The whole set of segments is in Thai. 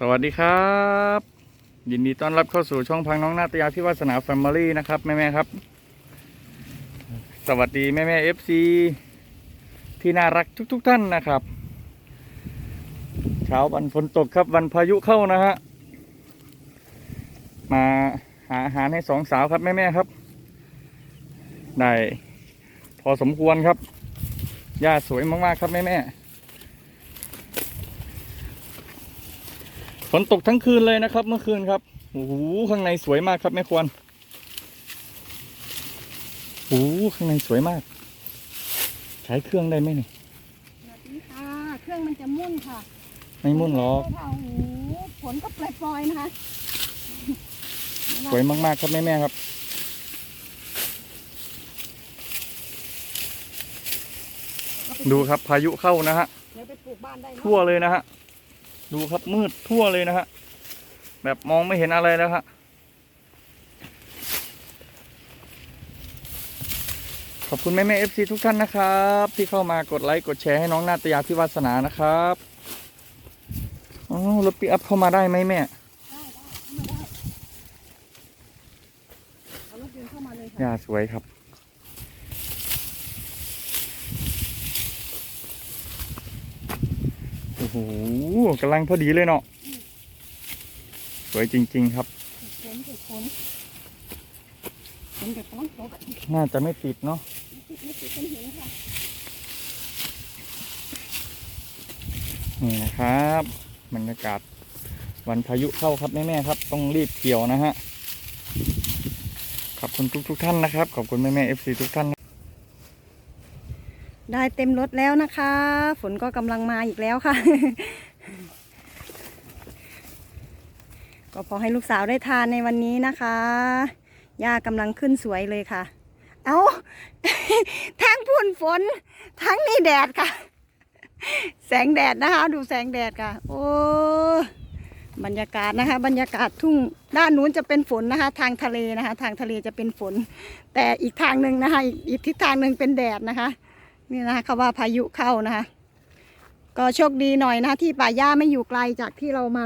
สวัสดีครับ ยินดีต้อนรับเข้าสู่ช่องพังน้องนาตยาพิวาสนาแฟมิลี่นะครับแม่แม่ครับ สวัสดีแม่แม่เอฟซีที่น่ารักทุกๆท่านนะครับ เช้าวันฝนตกครับวันพายุเข้านะฮะมาหาอาหารให้สองสาวครับแม่แม่ๆครับได้พอสมควรครับหญ้าสวยมากๆครับแม่แม่ๆ นตกทั้งคืนเลยนะครับเมื่อคืนครับโอ้โหข้างในสวยมากครับแม่ควรโอ้โหข้างในสวยมาก ใช้เครื่องได้ไหมนี่สวัสดีค่ะเครื่องมันจะมุ่นค่ะไม่มุ่นหรอกค่ะโอ้โหฝนก็ปล่อยๆนะคะสวยมากๆครับแม่แม่ๆครับ ดูครับพายุเข้านะฮะเดี๋ยวไปปลูกบ้านได้เนอะทั่วเลยนะฮะ ดูครับมืดทั่วเลยนะฮะ แบบมองไม่เห็นอะไรแล้วฮะขอบคุณแม่แม่เอฟซีทุกท่านนะครับ ที่เข้ามากดไลค์กดแชร์ให้น้องนาตยาพิวาสนานะครับอ๋อรถปิกอัพเข้ามาได้ไหมแม่ได้ได้เข้ามาได้เอารถยนต์เข้ามาเลยค่ะ ย่าสวยครับ โอ้โหกำลังพอดีเลยเนาะสวยจริง ๆ ครับน่าจะไม่ติดเนาะไม่ติดไม่ติดเป็นหินค่ะนี่นะครับบรรยากาศวันพายุเข้าครับแม่ๆครับ ต้องรีบเกี่ยวนะฮะขอบคุณทุกๆท่านนะครับ ขอบคุณแม่ๆเอฟซีทุกท่าน ได้เต็มรถแล้วนะคะ ฝนก็กำลังมาอีกแล้วค่ะ ก็พอให้ลูกสาวได้ทานในวันนี้นะคะย่ากำลังขึ้นสวยเลยค่ะ เอาทั้งพุ่นฝน ทั้งนี่แดดค่ะ แสงแดดนะคะ ดูแสงแดดค่ะ โอ้บรรยากาศนะคะ บรรยากาศทุ่งด้านนู้นจะเป็นฝนนะคะ ทางทะเลนะคะ ทางทะเลจะเป็นฝน แต่อีกทางหนึ่งนะคะ อีกทิศทางหนึ่งเป็นแดดนะคะ นี่นะคะเขาว่าพายุเข้านะคะ ก็โชคดีหน่อยนะคะที่ป่าหญ้าไม่อยู่ไกลจากที่เรามา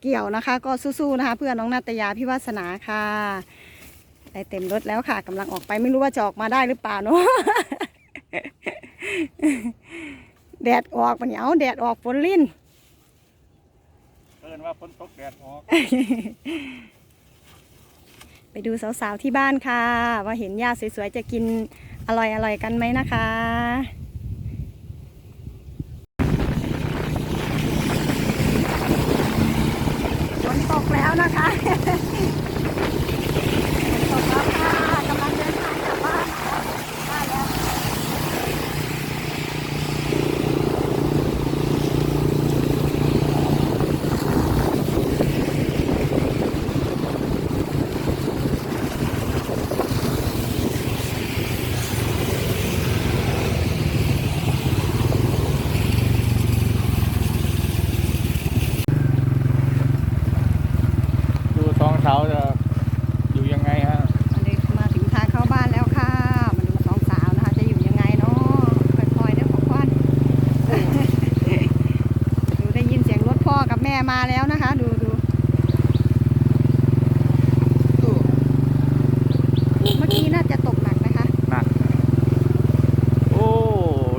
เกี่ยวนะคะ ก็สู้ๆนะคะ เพื่อนน้องนาตยาพิวาสนาค่ะได้เต็มรถแล้วค่ะกำลังออกไปไม่รู้ว่าจะออกมาได้หรือเปล่าเนาะแดดออกปะเนี่ยเอาแดดออกฝนลิ้นเอินว่าฝนตกแดดออก ไปดูสาวๆที่บ้านค่ะ ว่าเห็นหญ้าสวยๆจะกิน อร่อยอร่อยกันไหมนะคะฝนตกแล้วนะคะ ฝนตกแล้วค่ะกำลังเดินทางกลับบ้านค่ะได้แล้ว ดูสองสาวจะอยู่ยังไงฮะ อันนี้มาถึงทางเข้าบ้านแล้วค่ะ มาดูสองสาวนะคะ จะอยู่ยังไงเนาะค่อยๆเด้อของพ่อน ดูได้ยินเสียงรถพ่อกับ แม่มาแล้วนะคะ ดูดูเมื่อกี้น่าจะตกหนักนะคะ หนัก โอ้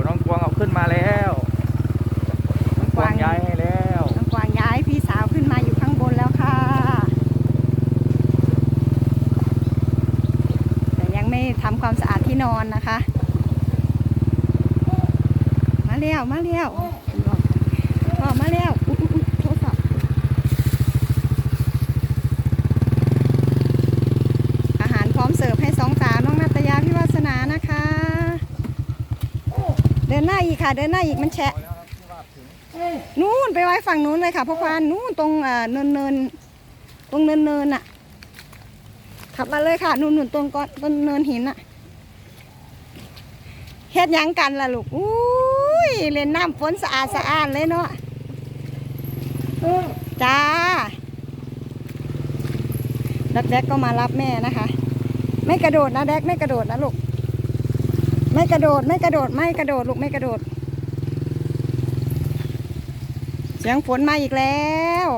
น้องกวางเอาขึ้นมาแล้ว น้องกวางย้ายให้แล้ว น้องกวางย้ายพี่สาวขึ้นมาอยู่ข้างบนแล้วค่ะ แต่ยังไม่ทำความสะอาดที่นอนนะคะ มาเร็วมาเร็วพ่อมาเร็วอุ๊ยอุ๊ยอุ๊ยโทรศัพท์อาหารพร้อมเสิร์ฟให้สองสาวน้องนาตยาพิวาสนานะคะ เดิ นหน้าอีกค่ะ เดินหน้าอีกมันแฉะนู่นไปไว้ฝั่งนู้นเลยค่ะพ่อควานนู่นตรงเอ่อเนินเนินตรงเนินเนินน่ะ ขับมาเลยค่ะนู่นนู่นตรงก้อนต้นเนินหินน่ะเฮ็ดยังกันล่ะลูกอุ้ยเล่นน้ำฝนสะอาดสะอาดเลยเนาะจ้าดักแดกก็มารับแม่นะคะ ไม่กระโดดนะแดกไม่กระโดดนะลูก ไม่กระโดดไม่กระโดดไม่กระโดดลูกไม่กระโดด เสียงฝนมาอีกแล้ว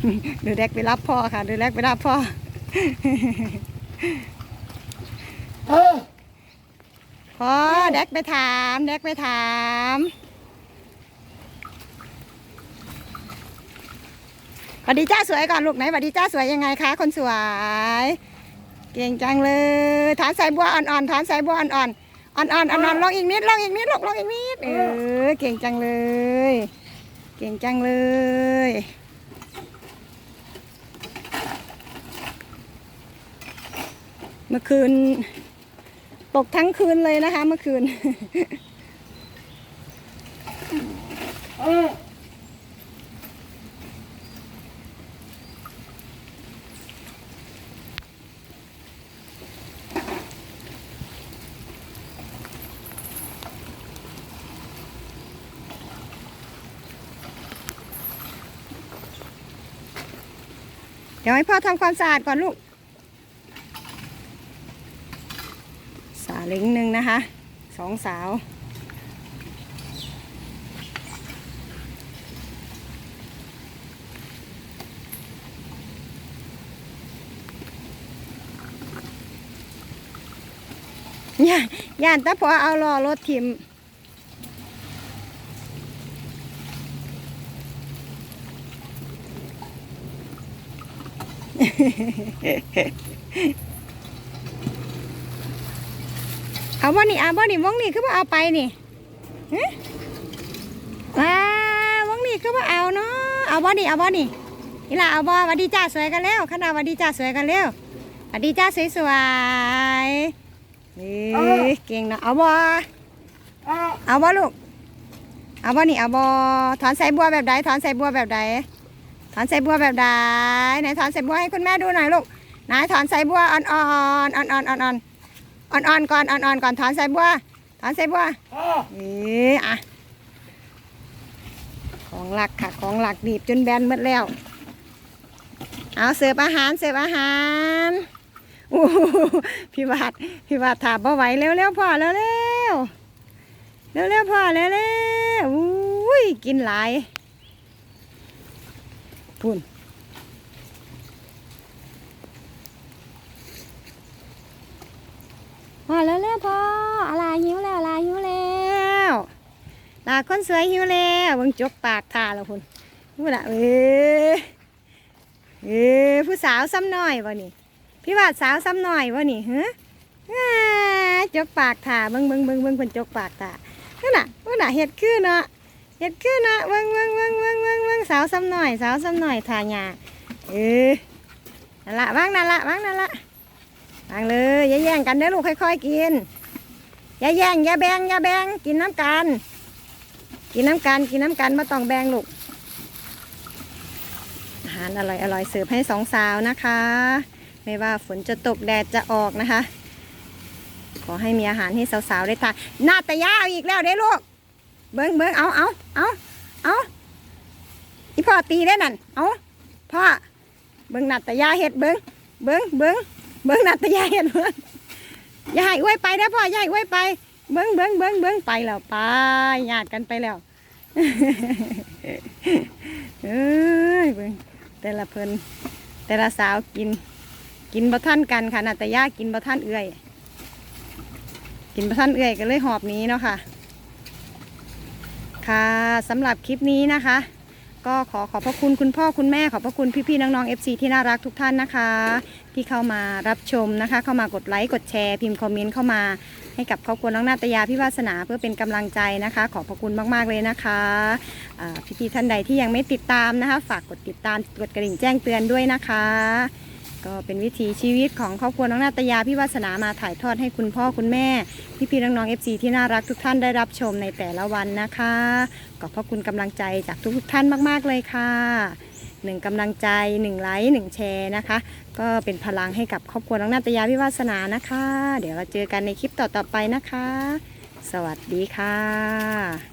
โเดี๋ยวแดกไปรับพ่อค่ะเดี๋ยวแดกไปรับพ่อพ่อแดกไปถามแดกไปถามสวัสดีจ้าสวยก่อนลูกไหนสวัสดีจ้าสวยยังไงคะ คนสวย เก่งจังเลย ฐานสายบัวอ่อนๆ ฐานสายบัวอ่อนๆอ่อนๆอ่อนๆลองอีกนิดลองอีกนิดลูกลองอีกนิดเออเก่งจังเลย เก่งจังเลย เมื่อคืน ตกทั้งคืนเลยนะคะ เมื่อคืน เดี๋ยวให้พ่อทำความสะอาดก่อนลูก สาเล้งหนึ่งนะคะสองสาวย่านย่านแต่พอเอาล้อรถทิม เอาบ่นี่เอาบ่นี่วงนี่คือว่าเอาไปนี่ฮะว้าวงนี่คือว่าเอาเนาะเอาบ่นี่เอาบ่นี่นี่ล่ะเอาบ่หวัดดีจ้าสวยกันแล้วขนาดวัดดีจ้าสวยกันแล้วหวัดดีจ้าสวยสวยๆเอ้ยเก่งเนาะเอาบ่เอาบ่ลูกเอาบ่นี่เอาบ่ถอนใส่บัวแบบใดถอนใส่บัวแบบใด ถอนใส่บัวแบบใดไหนถอนใส่บัวให้คุณแม่ดูหน่อยลูกไหนถอนใส่บัวอ่อนๆอ่อนๆอ่อนๆอ่อนๆอ่อนก่อนอ่อนๆก่อนถอนใส่บัวถอนใส่บัวเอ๊ะอะของหลักค่ะของหลักดีบจนแบนหมดแล้ว เอาเสิร์ฟอาหารเสิร์ฟอาหารอู้หูพี่วาดพี่วาดถามบ่ไหวเร็วๆพ่อเร็วๆเร็วๆพ่อเร็วๆอุ้ยกินหลาย พุ่นมาแล้วแล้วพออะไรหิวแล้วอะไรหิวแล้วลาคนสวยหิวแล้วเบิ่งจกปากทาแล้วคุณพูดละเอ้เอ้ผู้สาวซ้ำหน้อยวะนี่พี่ว่าสาวซ้ำหน้อยวะนี่เฮะอ่าจกปากทาเบิ่งเบิ่งเบิ่งเบิ่งเพิ่นจกปากทานั่นน่ะนั่นน่ะเห็ดคือเนาะเห็ดคือเนาะเบิ่งเบิ่งเบิ่ง สาวซ้ำหน้อย สาวซ้ำหน้อยทาหญ้าเอ้ยนั่นละวางนั่นละวางนั่นละวางเลยอย่าแย่งกันเด้อลูกค่อยๆกินอย่าแย่งอย่าแบ่งอย่าแบ่งกินน้ำกัน กินน้ำกันกินน้ำกันม่ต้องแบ่งลูกอาหารอร่อยอร่อยเสิร์ฟให้สองสาวนะคะ ไม่ว่าฝนจะตกแดดจะออกนะคะ ขอให้มีอาหารให้สาวๆได้ทานหน้าตะยาเอาอีกแล้วเด้ลูก เบิ้งเบิ้งเอาเอาเอาเอา พ่อตีได้นั่นเอาพ่อเบิ้งหน้าตะยาเห็ดเบิ้งเบิ้งเบิ้งเบิ้งนัดแตยาเห็นเบิ้งยาให้อ้วยไปนะพ่อยาให้อ้วยไป เบิ้งเบิ้งเบิ้งเบิ้งไปแล้วไปญาติกันไปแล้วเอ้ยเบิ้งแต่ละเพิ่นแต่ละสาวกิน กินบะท่านกันค่ะนัตยากินบะท่านเอื่อย กินบะท่านเอื่อยก็เลยหอบนี้เนาะค่ะ ค่ะสำหรับคลิปนี้นะคะ ก็ขอขอบพระคุณคุณพ่อคุณแม่ขอบพระคุณพี่ๆน้องๆ FC ที่น่ารักทุกท่านนะคะ ที่เข้ามารับชมนะคะ เข้ามากดไลค์กดแชร์พิมพ์คอมเมนต์เข้ามาให้กับครอบครัวน้องนาตยาพี่วาสนาเพื่อเป็นกำลังใจนะคะ ขอบพระคุณมากๆเลยนะคะพี่ๆท่านใดที่ยังไม่ติดตามนะคะ ฝากกดติดตามกดกระดิ่งแจ้งเตือนด้วยนะคะ ก็เป็นวิถีชีวิตของครอบครัวน้องนาตยาพี่วาสนามาถ่ายทอดให้คุณพ่อคุณแม่ พี่ๆน้องๆ FC ที่น่ารักทุกท่านได้รับชมในแต่ละวันนะคะขอบพระคุณกำลังใจจากทุกๆท่านมาก ๆ เลยค่ะหนึ่งกำลังใจหนึ่งไลค์หนึ่งแชร์นะคะ ก็เป็นพลังให้กับครอบครัวน้องนาตยาพิวาสนานะคะ เดี๋ยวเราเจอกันในคลิปต่อๆไปนะคะ สวัสดีค่ะ